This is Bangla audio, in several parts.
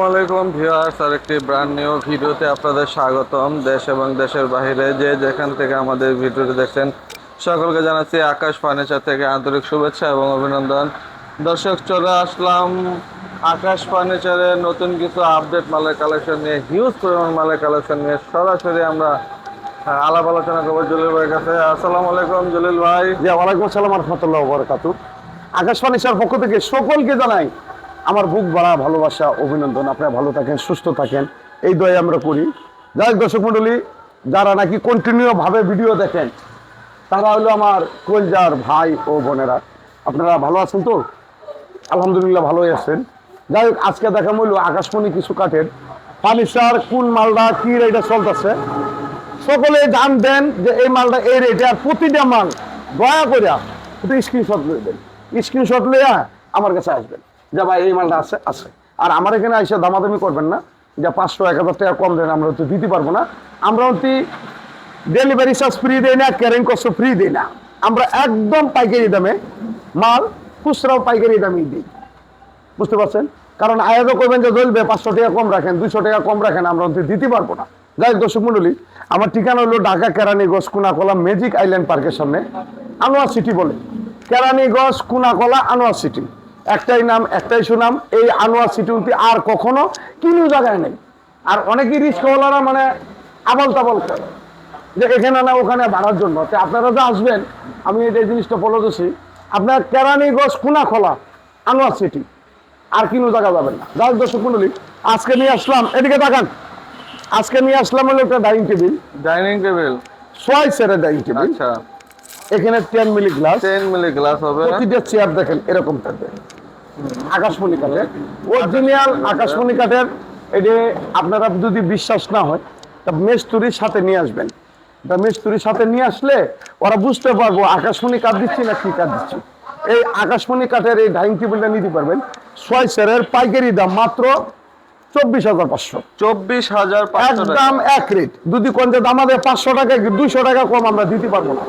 আসসালামু আলাইকুম ভিউয়ার্স আর একটি ব্র্যান্ড নিউ ভিডিওতে আপনাদের স্বাগতম। দেশ এবং দেশের বাইরে যে যেখান থেকে আমাদের ভিডিওটি দেখছেন, সকলকে জানাচ্ছি আকাশ ফার্নিচার থেকে আন্তরিক শুভেচ্ছা এবং অভিনন্দন। দর্শক, চলে আসলাম আকাশ ফার্নিচারের নতুন কিছু আপডেট মালের কালেকশন নিয়ে হিউজ পরিমাণ মালের কালেকশন নিয়ে। সরাসরি আমরা আলাপ আলোচনা করব জলিল ভাইয়ের কাছে। আসসালামু আলাইকুম জলিল ভাই। জি, ওয়ালাইকুম আসসালাম রহমতুল্লাহ বরকাতু আকাশ ফার্নিচার পক্ষ থেকে সকলকে জানাই আমার বুক বাড়া ভালোবাসা, অভিনন্দন। আপনারা ভালো থাকেন, সুস্থ থাকেন। এই দয় আমরা করি। যাই দর্শক মণ্ডলী, যারা নাকি কন্টিনিউ ভাবে ভিডিও দেখেন, তারা হলো আমার কলজার ভাই ও বোনেরা। আপনারা ভালো আছেন তো? আলহামদুলিল্লাহ ভালোই আছেন। যাই হোক, আজকে দেখা মূল্য আকাশমণি কিছু কাঠের। ফার্নিচার কোন মালটা, কি রেটে চলতেছে? সকলে জান দেন যে এই মালটা এই রেটে আর প্রতিটা মাল দয়া করে একটু স্ক্রিনশট লয়ে দেন। স্ক্রিনশট লইয়া আমার কাছে আসবেন। যে ভাই, এই মালটা আছে আছে। আর আমার এখানে এসে দামাদামি করবেন না। যে পাঁচশো, এক হাজার টাকা কম দেন, আমরা তো দিতে পারব না। আমরা অতি ডেলিভারি চার্জ ফ্রি দেই না ক্যারিং কস্ট ফ্রি দেই না। আমরা একদম পাইকারি দামে মাল খুচরাও পাইকারি দামেই দিই। বুঝতে পারছেন? কারণ আয়াতও করবেন যে জ্বলবে পাঁচশো টাকা কম রাখেন, দুইশো টাকা কম রাখেন, আমরা অন্তত দিতে পারব না। যাই দর্শক মন্ডলী আমার ঠিকানা হলো ঢাকা কেরানি কেরানীগঞ্জ কুনাকলা ম্যাজিক আইল্যান্ড পার্কের সামনে, আনোয়ার সিটি বলে। কেরানি কেরানীগঞ্জ কুনাকলা, আনোয়ার সিটি একটাই নাম একটাই সুনাম এই আনোয়ার সিটি উন্তি আর কখনো কিনু জায়গায় নেই। আর অনেকেই রিস্কওয়ালারা মানে আবল তাবল করে। যে এখানে না ওখানে বাড়ার জন্য। তো আপনারা যে আসবেন আমি এই জিনিসটা বলে দিচ্ছি আপনার কেরানীগঞ্জ কুনাখলা আনোয়ার সিটি। আর কিনু জায়গা যাবেন না। হোক, দর্শক মন্ডলী আজকে নিয়ে আসলাম এদিকে তাকান। আজকে নিয়ে আসলাম হলো একটা ডাইনিং টেবিল ডাইনিং টেবিল ছয় সেরের ডাইনিং টেবিল আচ্ছা। এখানে ten milli glass ten milli glass হবে। প্রতিটা চেয়ার দেখেন এরকম থাকবে। আকাশমণি কাঠের। অরিজিনাল আকাশমণি কাঠের এটি আপনারা যদি বিশ্বাস না হয় তা মেস্তুরির সাথে নিয়ে আসবেন। তা মেস্তুরির সাথে নিয়ে আসলে ওরা বুঝতে পারব আকাশমণি কাঠ দিচ্ছি না কি কাঠ দিচ্ছি। এই আকাশমণি কাঠের এই ডাইনিং টেবিলটা নিতে পারবেন। ছয় সেরের পাইকারি দাম মাত্র চব্বিশ হাজার পাঁচশো। চব্বিশ হাজার একদম এক রেট। যদি কোন আমাদের পাঁচশো টাকা দুইশো টাকা কম আমরা দিতে পারব না।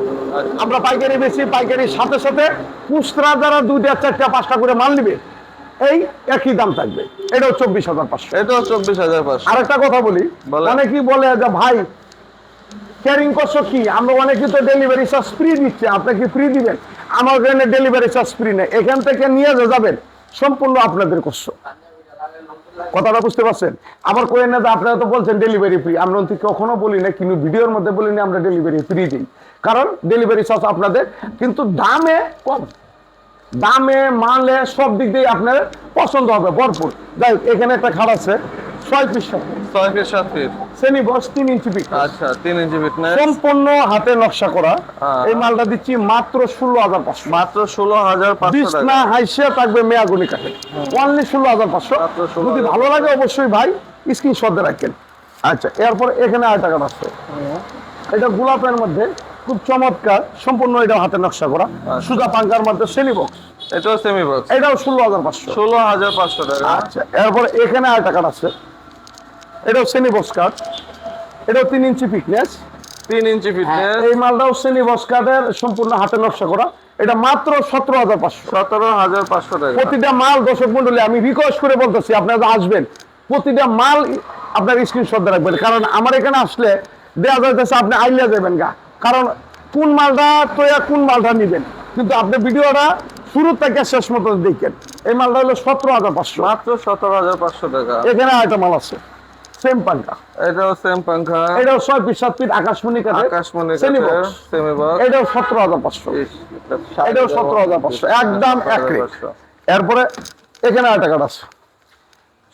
আমরা পাইকারি বেশি পাইকারির সাথে সাথে খুচরা যারা দুইটা চারটা পাঁচটা করে মাল নিবে এই একই দাম থাকবে। এটাও চব্বিশ হাজার পাঁচশো। এটাও চব্বিশ হাজার পাঁচশো। আরেকটা কথা বলি। অনেকেই বলে যে ভাই ক্যারিং কষ্ট কি? আমরা অনেকে তো ডেলিভারি চার্জ ফ্রি দিচ্ছে আপনি কি ফ্রি দিবেন? আমার এখানে ডেলিভারি চার্জ ফ্রি নেই। এখান থেকে নিয়ে যাবেন সম্পূর্ণ আপনাদের কষ্ট কথাটা বুঝতে পারছেন? আমার কোয়েন না আপনারা তো বলছেন ডেলিভারি ফ্রি আমরা অন্তি কখনো বলি না কিন্তু ভিডিওর মধ্যে বলি না আমরা ডেলিভারি ফ্রি দিই। কারণ ডেলিভারি চার্জ আপনাদের, কিন্তু দামে কম। দামে, মালে সব দিক দিয়ে আপনার পছন্দ হবে, ভরপুর। যাই এখানে একটা খাট আছে, ছয় পিস ছয় ফিট সাত ফিট শ্রেণি বস তিন ইঞ্চি পিক আচ্ছা তিন ইঞ্চি সম্পূর্ণ হাতে নকশা করা। হ্যাঁ। এই মালটা দিচ্ছি মাত্র ষোলো হাজার পাঁচশো। মাত্র ষোলো হাজার পাঁচশো হাইসে থাকবে মেয়াগুনি কাঠে অনলি ষোলো হাজার পাঁচশো। যদি ভালো লাগে অবশ্যই ভাই স্ক্রিনশট রাখেন আচ্ছা এরপর এখানে আর টাকা আছে। এটা গোলাপের মধ্যে খুব চমৎকার সম্পূর্ণ এটা হাতে নকশা করা। সুতা পাঙ্কার মধ্যে সেলি বক্স এটাও সেমি বক্স এটাও ষোলো হাজার পাঁচশো। ষোলো হাজার পাঁচশো টাকা। আচ্ছা এরপর এখানে আর টাকা আছে। এটাও সেনি বক্স কাঠ এটাও তিন ইঞ্চি ফিটনেস তিন ইঞ্চি ফিটনেস এই মালটাও সেনি বক্স কাঠের সম্পূর্ণ হাতে নকশা করা। এটা মাত্র সতেরো হাজার পাঁচশো। সতেরো হাজার পাঁচশো টাকা। প্রতিটা মাল দর্শক মন্ডলী আমি রিকোয়েস্ট করে বলতেছি আপনারা আসবেন। প্রতিটা মাল আপনার স্ক্রিনশট রাখবেন। কারণ আমার এখানে আসলে দেওয়া যাইতেছে আপনি আইলিয়া যাবেন গা। কারণ কোন মালটা তো কোন মালটা নিবেন। কিন্তু আপনি ভিডিওটা শুরু থেকে শেষ মতো দেখেন। এই মালটা হলো সতেরো হাজার পাঁচশো। মাত্র সতেরো হাজার পাঁচশো টাকা। এখানে আরেকটা মাল আছে। সেম পাঙ্কা এটাও সেম পাঙ্খা এটাও ছয় পিস সাত পিস আকাশমণি আকাশমণি সেমি বক্স সেমি বক্স এটাও সতেরো হাজার পাঁচশো। এটাও সতেরো হাজার পাঁচশো। একদম এক এরপরে এখানে আরেকটা কাঠ আছে।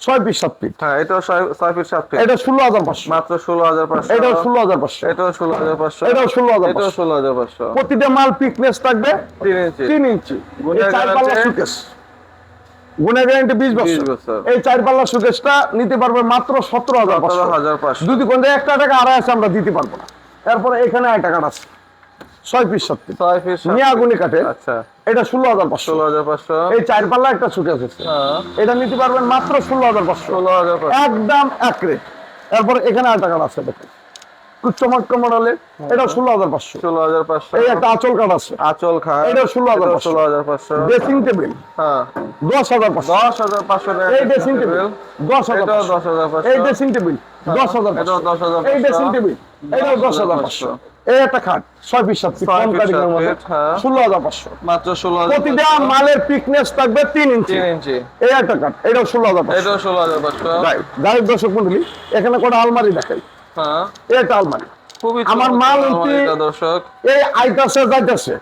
ছয় পিস সাত পিস। হ্যাঁ এটাও ছয়- ফিট সাত ফিট এটা ষোলো হাজার পাঁচশো। মাত্র ষোলো হাজার পাঁচশো। এটাও ষোলো হাজার পাঁচশো। এটাও ষোলো হাজার পাঁচশো। এটাও 16,500 এটাও ষোলো হাজার পাঁচশো। প্রতিটা মাল পিকনেস থাকবে তিন ইঞ্চি। তিন ইঞ্চি। চার পাল্লা? গুণের গ্যারান্টি বিশ বছর। এই চার পাল্লা সুকেসটা নিতে পারবে মাত্র সতেরো হাজার পাঁচশো। 17,500 যদি কোন একটা টাকা আড়াই আছে আমরা দিতে পারব না। তারপরে এখানে এক টাকা আছে। ছয় পিস সাত ছয় সাত মিয়াগুনি কাঠে আচ্ছা। এটা ষোলো হাজার পাঁচশো। ষোলো হাজার পাঁচশো। এই চার পাল্লা একটা সুকেস আছে। হ্যাঁ। এটা নিতে পারবেন মাত্র ষোলো হাজার পাঁচশো। ষোলো হাজার একদম এক রেট এরপর এখানে আর টাকা আছে দেখেন। চমৎকার মডেলের এটা ষোলো হাজার পাঁচশো। ষোলো হাজার পাঁচশো। এই একটা আঁচল কাঠ আছে। আচল খাট এটা 16,500 ষোলো হাজার পাঁচশো। Dressing table. হ্যাঁ। দশ হাজার পাঁচশো। দশ হাজার পাঁচশো এই ড্রেসিং টেবিল। দশ হাজার দশ হাজার পাঁচশো। এই ড্রেসিং টেবিল। দশ হাজার দশ হাজার এই ড্রেসিং টেবিল। এটাও দশ হাজার পাঁচশো। এই একটা খাট ছয় পিস সাত পিস কম মধ্যে হ্যাঁ। ষোলো হাজার পাঁচশো। মাত্র ষোলো হাজার প্রতিটা মালের পিকনেস থাকবে তিন ইঞ্চি। তিন ইঞ্চি। এই একটা কাঠ এটাও ষোলো হাজার পাঁচশো। এটাও ষোলো হাজার পাঁচশো গাড়ির দর্শক মন্ডলী এখানে কটা আলমারি দেখাই। হ্যাঁ। আলমারি। আমার মাল দর্শক। এই আইতাছে যাইতাছে।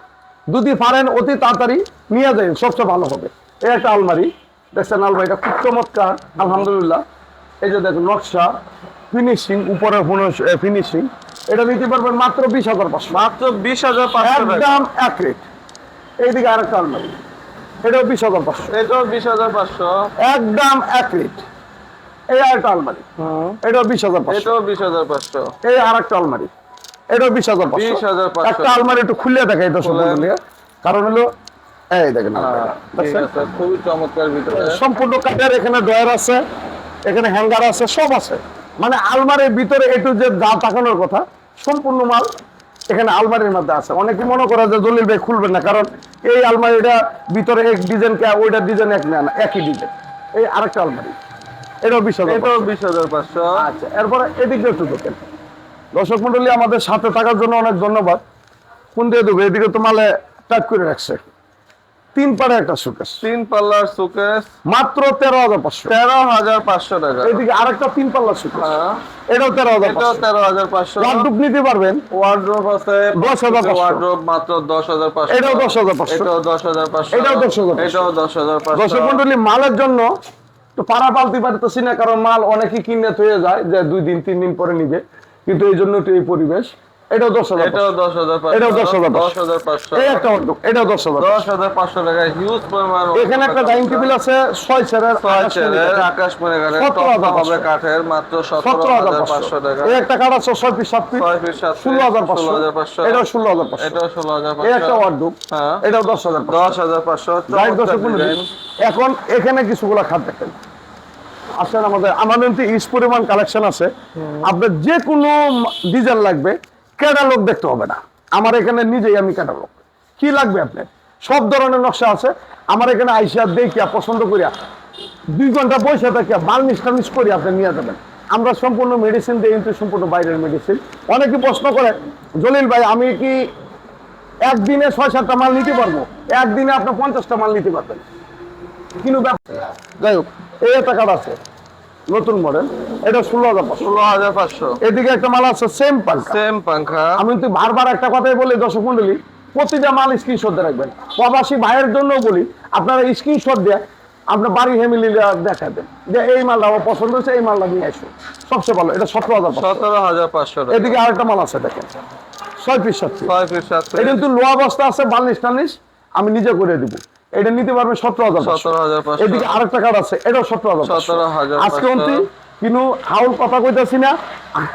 যদি পারেন অতি তাড়াতাড়ি নিয়ে যাই সবচেয়ে ভালো হবে। এই একটা আলমারি। দেখছেন আলমারিটা খুব চমৎকার আলহামদুলিল্লাহ। এই যে দেখুন নকশা ফিনিশিং উপরে ফিনিশিং এটা নিতে পারবেন মাত্র বিশ হাজার পাঁচশো। মাত্র বিশ হাজার পাঁচশো একদম এক রেট এইদিকে আরেকটা আলমারি। এটাও বিশ হাজার পাঁচশো। এটাও বিশ হাজার পাঁচশো। একদম এক রেট এই আরেকটা আলমারি। এটাও বিশ হাজার এটাও বিশ হাজার পাঁচশো। এই আরেকটা আলমারি। এটাও বিশ হাজার পাঁচশো। 20,500 একটা আলমারি একটু খুলে দেখাই দর্শক কারণ হলো এই দেখেন হ্যাঁ, ঠিক দেখছেন? আছে খুবই চমৎকার ভিতরে। সম্পূর্ণ কাঠের এখানে আছে এখানে হ্যাঙ্গার আছে সব আছে। মানে আলমারির ভিতরে একটু যে দা তাকানোর কথা সম্পূর্ণ মাল এখানে আলমারির মধ্যে আছে। অনেকে মনে করে যে দলিল ভাই খুলবেন না কারণ এই আলমারিটা ভিতরে এক ডিজাইন কে ওইটার ডিজাইন এক না, একই ডিজাইন। এই আরেকটা আলমারি। এটাও বিশ হাজার এটাও বিশ হাজার পাঁচশো। আচ্ছা এরপরে এদিকে একটু দেখেন। দর্শক মন্ডলী আমাদের সাথে থাকার জন্য অনেক ধন্যবাদ। কোন দিয়ে দেবো? এদিকে তো মালে টাইট করে রাখছে। তিন পাড়ে একটা সুকেশ তিন পাল্লার সুকেস মাত্র তেরো হাজার পাঁচশো। তেরো হাজার পাঁচশো টাকা। এদিকে আরেকটা তিন পাল্লার সুকেশ হ্যাঁ। এটাও তেরো হাজার এটাও তেরো হাজার পাঁচশো। ওয়ার্ডরোব নিতে পারবেন। ওয়ার্ড্রোব আছে 10,500 ওয়ার্ড্রোব মাত্র দশ হাজার পাঁচশো। এটাও 10,500 এটাও দশ হাজার পাঁচশো। এটাও 10,500 এটাও দশ হাজার পাঁচশো। মন্ডলী মালের জন্য তো পাড়া পালতে পারতেছি না কারণ মাল অনেকে কিনে থয়ে যায়, যে দুই দিন, তিন দিন পরে নিবে। কিন্তু এই জন্য তো এই পরিবেশ। এটাও দশ হাজার এটাও দশ হাজার পাঁচশো 10,500 দশ হাজার পাঁচশো এই একটা ওয়ার্ডরোব এটাও দশ হাজার দশ হাজার পাঁচশো টাকা হিউজ পরিমাণ এখানে একটা ডাইনিং টেবিল আছে ছয় চেয়ারের ছয় আকাশ চেয়ারের কাঠের। আকাশ মনে কাঠের 17,500 টপটা হবে কাঠের মাত্র সতেরো হাজার হাজার পাঁচশো পাঁচশো টাকা এই একটা কাঠ আছে ছয় পিস সাত পিস ছয় পিস সাত ষোলো হাজার পাঁচশো ষোলো হাজার পাঁচশো এটাও ষোলো হাজার পাঁচশো এটাও ষোলো হাজার এই একটা হ্যাঁ এটাও দশ হাজার দশ হাজার পাঁচশো। এখন এখানে কিছুগুলো খাট দেখেন আসেন আমাদের আমাদের ইস পরিমাণ কালেকশন আছে আপনার যে কোনো ডিজাইন লাগবে ক্যাটালগ দেখতে হবে না। আমার এখানে নিজেই আমি ক্যাটালগ। কি লাগবে আপনার সব ধরনের নকশা আছে। আমার এখানে আইসা দেখিয়া পছন্দ করিয়া দুই ঘণ্টা পয়সা থাকিয়া মাল মিস করি আপনি নিয়ে যাবেন। আমরা সম্পূর্ণ মেডিসিন দিই কিন্তু সম্পূর্ণ বাইরের মেডিসিন অনেকে প্রশ্ন করে জলিল ভাই আমি কি একদিনে ছয় সাতটা মাল নিতে পারব? একদিনে আপনি পঞ্চাশটা মাল নিতে পারবেন। কিন্তু যাই হোক। এই একটা কার্ড আছে। নতুন মডেল। এটা ষোলো হাজার ষোলো হাজার পাঁচশো। এদিকে একটা মাল আছে সেম পাঙ্কা সেম পাংখা। আমি কিন্তু বারবার একটা কথাই বলি দর্শক মন্ডলী প্রতিটা মাল স্ক্রিনশট দিয়ে রাখবেন। প্রবাসী ভাইয়ের জন্য বলি আপনারা স্ক্রিনশট দিয়ে আপনার বাড়ি ফ্যামিলি দেখাবেন যে এই মালটা আমার পছন্দ হয়েছে এই মালটা নিয়ে আসুন। সবচেয়ে ভালো এটা সতেরো হাজার সতেরো হাজার পাঁচশো এদিকে আরেকটা মাল আছে দেখেন। ছয় পিস সাত ছয় পিস সাত এটা কিন্তু লোয়া বস্তা আছে বাল্লিশ টাল্লিশ আমি নিজে করে দিব। এটা নিতে পারবে সতেরো হাজার সতেরো হাজার এদিকে আরেকটা কার্ড আছে এটাও সতেরো হাজার পাঁচশো। 17,500 আজকে অন্তি কিন্তু হাউল কথা কইতাছি না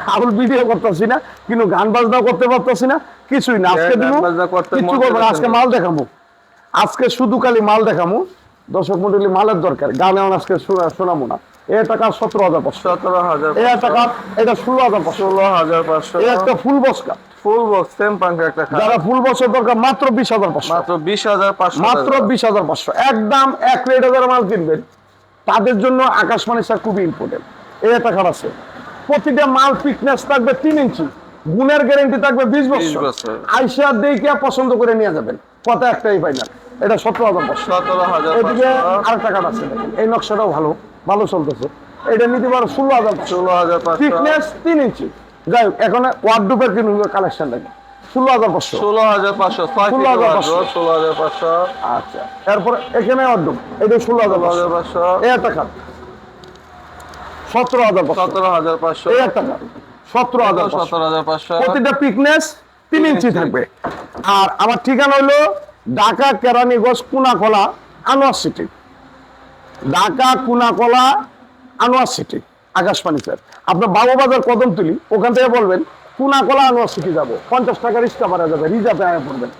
হাউল ভিডিও করতেছি না কিন্তু গান বাজনাও করতে পারতেছি না কিছুই না। আজকে দিনু বাজনা করতে কিছু করব আজকে মাল দেখামু। আজকে শুধু খালি মাল দেখামু। দর্শক মন্ডলী মালের দরকার। গান এমন আজকে শোনা- শোনাবো না। এই টাকা সতেরো হাজার পাঁচশো। সতেরো হাজার কাঠ এটা ষোলো হাজার পাঁচশো। ষোলো হাজার পাঁচশো। একটা ফুল বস কাঠ ফুল বক্স সেম পাংখা একটা খাট। যারা ফুল বসের দরকার মাত্র বিশ হাজার পাঁচশো মাত্র বিশ হাজার পাঁচশো মাত্র টাকা। বিশ হাজার পাঁচশো একদম এক রেট হাজার মাল কিনবেন তাদের জন্য আকাশবাণী স্যার খুবই ইম্পর্টেন্ট এই একটা খারাপ আছে। প্রতিটা মাল ফিটনেস থাকবে তিন ইঞ্চি। গুণের গ্যারেন্টি থাকবে বিশ 20 বছর বছর। আইসা দেখে পছন্দ করে নিয়ে যাবেন। কথা একটাই ফাইনাল এটা সতেরো হাজার পাঁচশো। সতেরো হাজার এদিকে আরেকটা কাঠ আছে। দেখেন। এই নকশাটাও ভালো। ভালো চলতেছে। এটা নিতে পারো ষোলো হাজার পাঁচশো। ষোলো হাজার পাঁচশো। ফিটনেস তিন ইঞ্চি। যাই হোক এখন ওয়ার্ডুপের কিন্তু কালেকশন লাগে ষোলো হাজার পাঁচশো। ষোলো হাজার পাঁচশো ছয় 16,500 ফিট ষোলো হাজার পাঁচশো। আচ্ছা এরপরে এখানে অর্ডুপ এটা ষোলো হাজার হাজার পাঁচশো। পাঁচশো। এই একটা সতেরো হাজার সতেরো হাজার পাঁচশো। এই একটা খাত সতেরো হাজার সতেরো হাজার পাঁচশো। প্রতিটা পিকনেস তিন ইঞ্চি থাকবে। আর আমার ঠিকানা হলো Dhaka Keraniganj Kunakhola Anwar city Dhaka Kunakhola Anwar city Akashbani sir. আপনার বাবুবাজার কদম তুলি ওখান থেকে বলবেন কুনাকলা আনোয়ার সিটি যাব পঞ্চাশ টাকা রিক্সা ভাড়া যাবে রিজার্ভে আয় পড়বেন।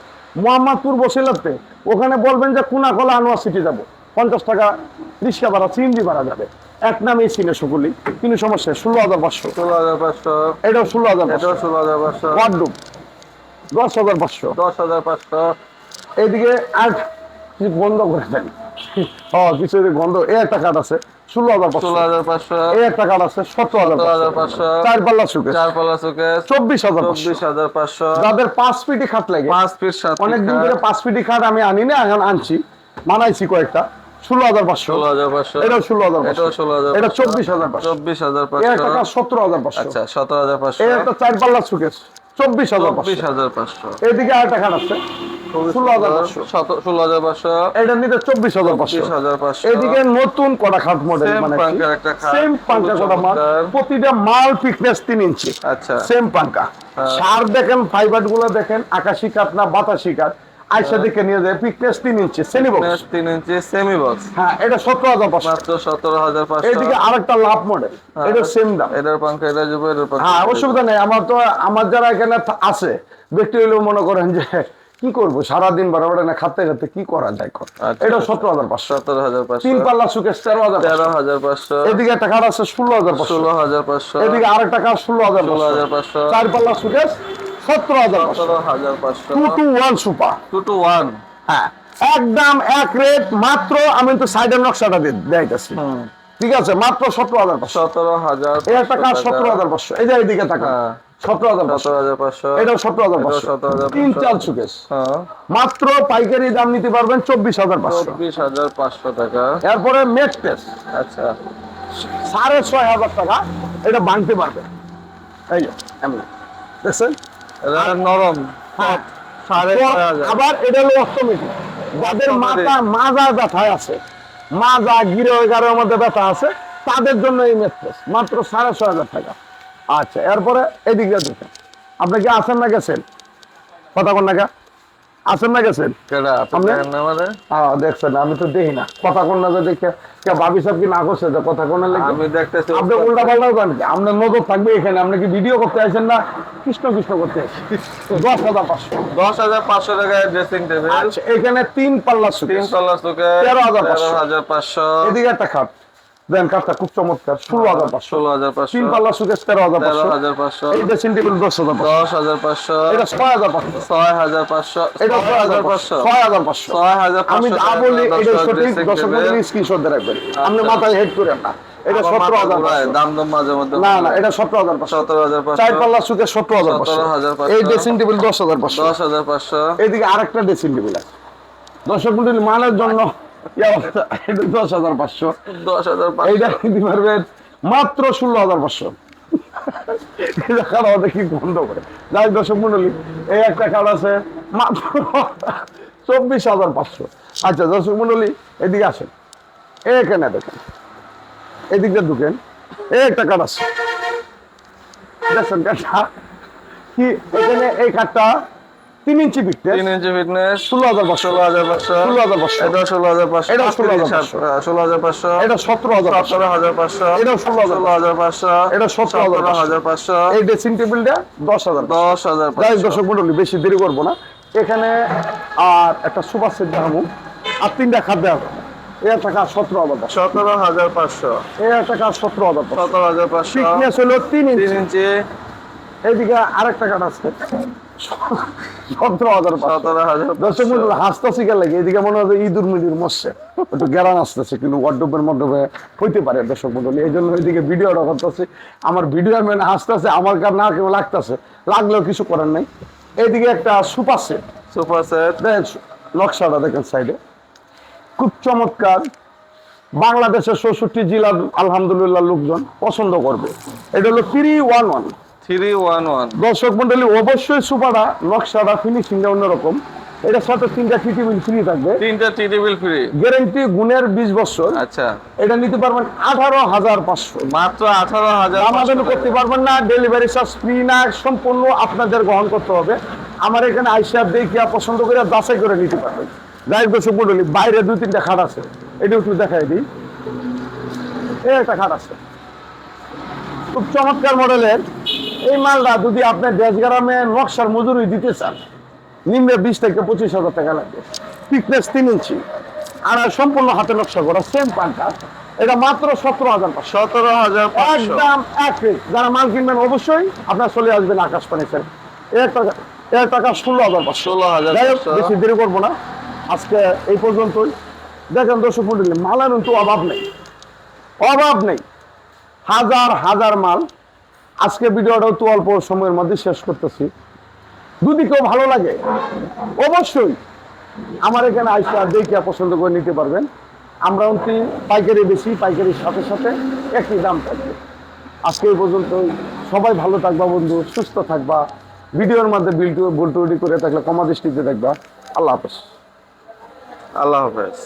মোহাম্মদপুর বসিলাতে ওখানে বলবেন যে কুনাকলা আনোয়ার সিটি যাব পঞ্চাশ টাকা রিক্সা ভাড়া সিএনজি ভাড়া যাবে। এক নামে সিনে সকলি কিন্তু সমস্যা ষোলো হাজার পাঁচশো। ষোলো হাজার পাঁচশো। এটাও ষোলো হাজার এটাও ষোলো হাজার পাঁচশো। ওয়ার্ডরুম দশ হাজার পাঁচশো। দশ হাজার পাঁচশো। এইদিকে কিছু বন্ধ করে দেন। ও কিছু গন্ধ এই একটা কাঠ আছে। ষোলো হাজার ষোলো হাজার পাঁচশো এই একটা কাঠ আছে সতেরো হাজার পাঁচশো চার পাল্লা সুকে চার পাল্লা সুকেস চব্বিশ হাজার চব্বিশ হাজার পাঁচশো যাদের পাঁচ ফিটি খাট লাগে পাঁচ পিস সাত অনেকদিন ধরে পাঁচ ফিটি খাট আমি আনি না এখন আনছি মানাইছি কয়েকটা ষোলো হাজার পাঁচশো ষোলো হাজার পাঁচশো এটাও ষোলো হাজার এটাও ষোলো হাজার এটা চব্বিশ হাজার চব্বিশ হাজার পাঁচশো সতেরো হাজার পাঁচশো আচ্ছা সতেরো হাজার পাঁচশো একটা চার পাল্লা সুকেস চব্বিশ হাজার চব্বিশ হাজার পাঁচশো। এদিকে খাট আছে। এটা নিতে চব্বিশ হাজার পাঁচশো। এদিকে নতুন কটা খাট মডেল মানে সেম পাঙ্কা কটা মাল। প্রতিটা মাল ফিটনেস তিন ইঞ্চি। আচ্ছা। সেম পাঙ্কা। সার দেখেন ফাইবারগুলো দেখেন আকাশি কাঠ না বাতাসি কাঠ আইসা দেখে নিয়ে যায় ফিটনেস তিন ইঞ্চি সেমি বক্স তিন ইঞ্চি সেমি বক্স হ্যাঁ এটা সতেরো হাজার পাঁচশো। মাত্র সতেরো হাজার পাঁচশো। এদিকে আরেকটা লাভ মডেল এটা সেম দাম। এটার পাঙ্খা এটা যাব এটার পাঙ্খা। হ্যাঁ অসুবিধা নেই আমার তো আমার যারা এখানে আছে ব্যক্তি হলেও মনে করেন যে কি করব সারাদিন বারোটা না খাতে খাতে কি করা যায় কর আচ্ছা, এটা আচ্ছা। সতেরো হাজার পাঁচশো। সতেরো হাজার পাঁচশো। তিন পাল্লা সুকেশ তেরো হাজার তেরো হাজার পাঁচশো। এদিকে একটা কাঠ আছে ষোলো হাজার ষোলো হাজার পাঁচশো। এদিকে আরেকটা কাঠ ষোলো হাজার ষোলো হাজার পাঁচশো। চার পাল্লা সুকেশ সতেরো হাজার পাঁচশো। হাজার two two one super two two one হ্যাঁ একদম এক রেট মাত্র আমি তো সাইডের নকশাটা দেখাইতেছি। ঠিক আছে মাত্র সতেরো হাজার পাঁচশো। সতেরো হাজার এই একটা কাজ সতেরো হাজার পাঁচশো। এই যে এইদিকে টাকা হ্যাঁ। সতেরো হাজার সতেরো হাজার পাঁচশো। এটাও সতেরো হাজার 17,500 তিন সুকেশ। হ্যাঁ। মাত্র পাইকারি দাম নিতে পারবেন চব্বিশ হাজার পাঁচশো। চব্বিশ হাজার পাঁচশো টাকা। এরপরে মেট আচ্ছা। সাড়ে ছয় হাজার টাকা। এটা বাঁধতে পারবে এই যে এমনি। দেখছেন? এটা নরম হ্যাঁ। আবার এটা হলো অষ্টমিটি। যাদের। মাথা মাজা ব্যথায় আছে মাজা গিরে এগারোর মধ্যে ব্যথা আছে তাদের জন্য এই মেট্রেস মাত্র সাড়ে ছয় হাজার টাকা। আচ্ছা এরপরে এদিকে দেখেন। আপনি কি আসেন না গেছেন কথা কোন? নাকা আসেন না গেছেন? দেখছেন আমি তো দেখি না। কথা কোন না যে দেখে ভাবি সব কি না করছে কথা কোন লেগে? আমি দেখতেছি আপনি উল্টা পাল্টা করেন আপনার নজর থাকবে এখানে আপনি কি ভিডিও করতে আসেন না? কৃষ্ণ কৃষ্ণ করতে দশ হাজার পাঁচশো। দশ হাজার পাঁচশো টাকায় ড্রেসিং টেবিল আচ্ছা এখানে তিন পাল্লা তিন 13,500 তেরো হাজার পাঁচশো। এদিকে একটা খাট। দেন কাঠটা খুব চমৎকার ষোলো হাজার পাঁচশো ষোলো হাজার পাঁচশো তিন পাল্লা সুকেশ তেরো হাজার পাঁচশো হাজার পাঁচশো এই ড্রেসিং টেবিল দশ হাজার পাঁচশো দশ হাজার পাঁচশো এটা ছয় হাজার পাঁচশো ছয় হাজার পাঁচশো এটা ছয় হাজার পাঁচশো ছয় হাজার পাঁচশো ছয় হাজার আমি যা বলি এটা সঠিক দর্শক স্ক্রিনশট রাখবেন আপনি আচ্ছা। মাথায় হেড করেন না এটা সতেরো হাজার দাম দাম মাঝে মধ্যে না না এটা সতেরো হাজার পাঁচশো সতেরো হাজার চার পাঁচশো পাল্লা সুকেশ সতেরো হাজার পাঁচশো 17,500 এই ড্রেসিং টেবিল দশ হাজার পাঁচশো দশ হাজার পাঁচশো এদিকে আরেকটা ড্রেসিং টেবিল আছে দর্শক মন্ডলী মালের জন্য দশ হাজার পাঁচশো। দশ হাজার এইটা পাঁচশো পারবেন মাত্র ষোলো হাজার পাঁচশো। খারাপ কি বন্ধ করে। যাই দর্শক মন্ডলী এই একটা কার্ড আছে মাত্র চব্বিশ হাজার পাঁচশো। আচ্ছা দর্শক মন্ডলী এদিকে আসেন। এখানে দেখেন। এদিকটা ঢুকেন। এই একটা কার্ড আছে। দেখছেন কার্ডটা কি এখানে এই কার্ডটা তিন ইঞ্চি ফিটনেস তিন ইঞ্চি ফিটনেস ষোলো হাজার পাঁচশো ষোলো হাজার পাঁচশো ষোলো হাজার পাঁচশো এটা ষোলো হাজার পাঁচশো এটাও 16,500 ষোলো হাজার পাঁচশো এটা সতেরো হাজার সতেরো হাজার পাঁচশো এটাও 16,500 ষোলো হাজার পাঁচশো এটা 17,500 হাজার হাজার পাঁচশো এই ড্রেসিং টেবিলটা দশ হাজার দশ হাজার দর্শক মন্ডলী বেশি দেরি করব না এখানে আর একটা সুপার সেট দেখাবো আর তিনটা খাদ্য এই একটা কাজ সতেরো হাজার সতেরো হাজার পাঁচশো একটা কাজ সতেরো হাজার সতেরো হাজার পাঁচশো হলো তিন ইঞ্চি এইদিকে আরেকটা কাঠ আছে সতেরো হাজার সতেরো হাজার দর্শক মন্ডলী হাসতেছি গেলে এদিকে মনে হয় ইঁদুর মরছে একটু গ্যারান আসতেছে কিন্তু মধ্যে হইতে পারে দর্শক মন্ডলী। এই জন্য ওইদিকে ভিডিওটা করতেছি। আমার ভিডিও ম্যান হাসতেছে আমার কার না কেউ লাগতেছে। লাগলেও কিছু করার নাই। এইদিকে একটা সুপার সেট। Super set. নকশাটা দেখেন সাইডে। খুব চমৎকার। বাংলাদেশের চৌষট্টি জেলার আলহামদুলিল্লাহ লোকজন পছন্দ করবে। এটা হলো থ্রি ওয়ান ওয়ান দর্শক মন্ডলী অবশ্যই সুপারা নকশাটা ফিনিশিংটা অন্যরকম। এটা সাথে তিনটা টিটিবিল ফ্রি থাকবে। তিনটা টি টেবিল ফ্রি গ্যারেন্টি গুণের বিশ বছর। আচ্ছা। এটা নিতে পারবেন আঠারো হাজার পাঁচশো। মাত্র আঠারো হাজার আমাদের করতে পারবেন না ডেলিভারি চার্জ ফ্রি না সম্পূর্ণ আপনাদের গ্রহণ করতে হবে। আমার এখানে আইসা দেখিয়া পছন্দ করে যাচাই করে নিতে পারবেন। যাই দর্শক মন্ডলী বাইরে দুই তিনটা খাট আছে। এটা একটু দেখাই দিই। এই একটা খাট আছে। খুব চমৎকার মডেলের এই মালটা যদি আপনি দেশ গ্রামে নকশার মজুরি দিতে চান নিম্নে বিশ থেকে পঁচিশ হাজার টাকা লাগবে। ফিটনেস তিন ইঞ্চি। আর সম্পূর্ণ হাতে নকশা করা সেম পাঙ্কা এটা মাত্র সতেরো হাজার সতেরো হাজার একদম এক যারা মাল কিনবেন অবশ্যই আপনার চলে আসবেন আকাশ ফার্নিচার এক টাকা এক টাকা ষোলো হাজার পাঁচশো। ষোলো হাজার। বেশি দেরি করব না। আজকে এই পর্যন্তই। দেখেন দর্শক মন্ডলী মালের কিন্তু অভাব নেই। অভাব নেই। হাজার হাজার মাল আজকে ভিডিওটাও তো অল্প সময়ের মধ্যে শেষ করতেছি। যদি কেউ ভালো লাগে, অবশ্যই আমার এখানে আইসা দেখে পছন্দ করে নিতে পারবেন। আমরা অন্তি পাইকারি বেশি, পাইকারির সাথে সাথে একই দাম থাকবে। আজকে এই পর্যন্ত সবাই ভালো থাকবা বন্ধু, সুস্থ থাকবা। ভিডিওর মধ্যে বিল বল্টুটি করে থাকলে কমা দৃষ্টিতে দেখবা। আল্লাহ হাফেজ। আল্লাহ হাফেজ।